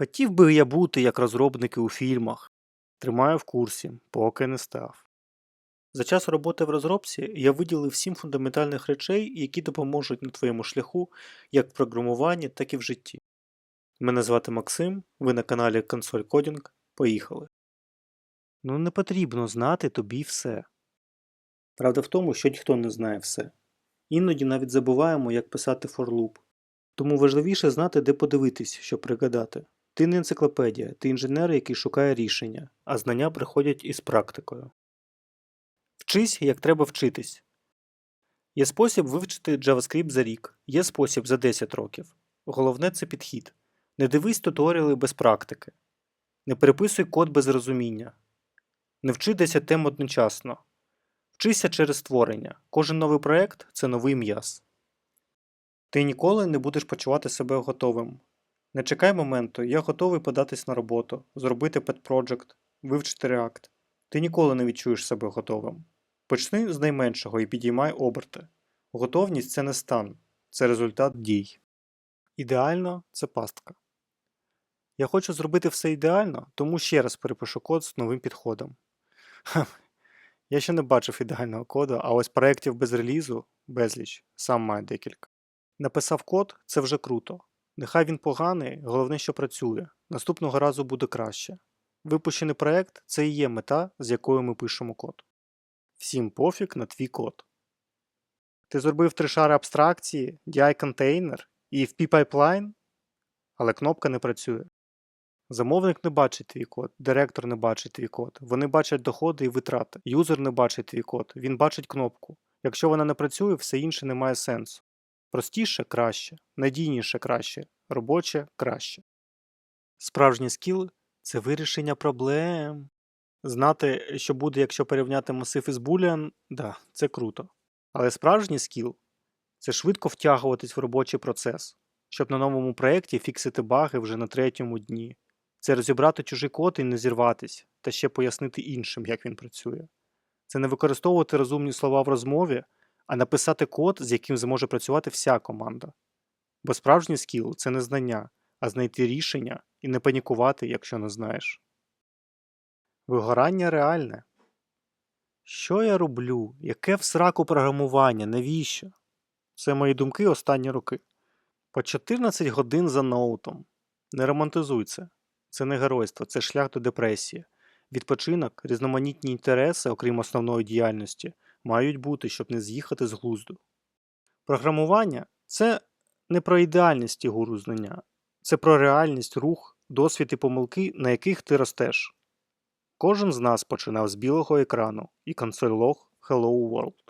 Хотів би я бути як розробники у фільмах. Тримаю в курсі, поки не став. За час роботи в розробці я виділив сім фундаментальних речей, які допоможуть на твоєму шляху як в програмуванні, так і в житті. Мене звати Максим, ви на каналі Консоль Кодінг. Поїхали. Ну не потрібно знати тобі все. Правда в тому, що ніхто не знає все. Іноді навіть забуваємо, як писати форлуп. Тому важливіше знати, де подивитись, щоб пригадати. Ти не енциклопедія, ти інженер, який шукає рішення, а знання приходять із практикою. Вчись, як треба вчитись. Є спосіб вивчити JavaScript за рік, є спосіб за 10 років. Головне це підхід. Не дивись туторіали без практики. Не переписуй код без розуміння. Не вчи 10 тем одночасно. Вчися через створення. Кожен новий проєкт це новий м'яз. Ти ніколи не будеш почувати себе готовим. Не чекай моменту, я готовий податись на роботу, зробити project, вивчити React. Ти ніколи не відчуєш себе готовим. Почни з найменшого і підіймай оберти. Готовність це не стан, це результат дій. Ідеально це пастка. Я хочу зробити все ідеально, тому ще раз перепишу код з новим підходом. Ха, Я ще не бачив ідеального коду, а ось проєктів без релізу безліч, сам маю декілька. Написав код це вже круто. Нехай він поганий, головне, що працює. Наступного разу буде краще. Випущений проект це і є мета, з якою ми пишемо код. Всім пофіг на твій код. Ти зробив три шари абстракції, DI-контейнер і FP pipeline, але кнопка не працює. Замовник не бачить твій код, директор не бачить твій код. Вони бачать доходи і витрати. Юзер не бачить твій код, він бачить кнопку. Якщо вона не працює, все інше не має сенсу. Простіше краще, надійніше краще, робоче краще. Справжній скіл це вирішення проблем. Знати, що буде, якщо порівняти масив із Boolean, да, це круто. Але справжній скіл це швидко втягуватись в робочий процес, щоб на новому проєкті фіксити баги вже на третьому дні. Це розібрати чужий код і не зірватись, та ще пояснити іншим, як він працює. Це не використовувати розумні слова в розмові, а написати код, з яким зможе працювати вся команда. Бо справжній скіл це не знання, а знайти рішення і не панікувати, якщо не знаєш. Вигорання реальне. Що я роблю? Яке в сраку програмування? Навіщо? Це мої думки останні роки. По 14 годин за ноутом. Не романтизуй це. Це не геройство, це шлях до депресії. Відпочинок, різноманітні інтереси, окрім основної діяльності, мають бути, щоб не з'їхати з глузду. Програмування це не про ідеальність ігуру гуру знання, це про реальність, рух, досвід і помилки, на яких ти ростеш. Кожен з нас починав з білого екрану і консоль Hello World.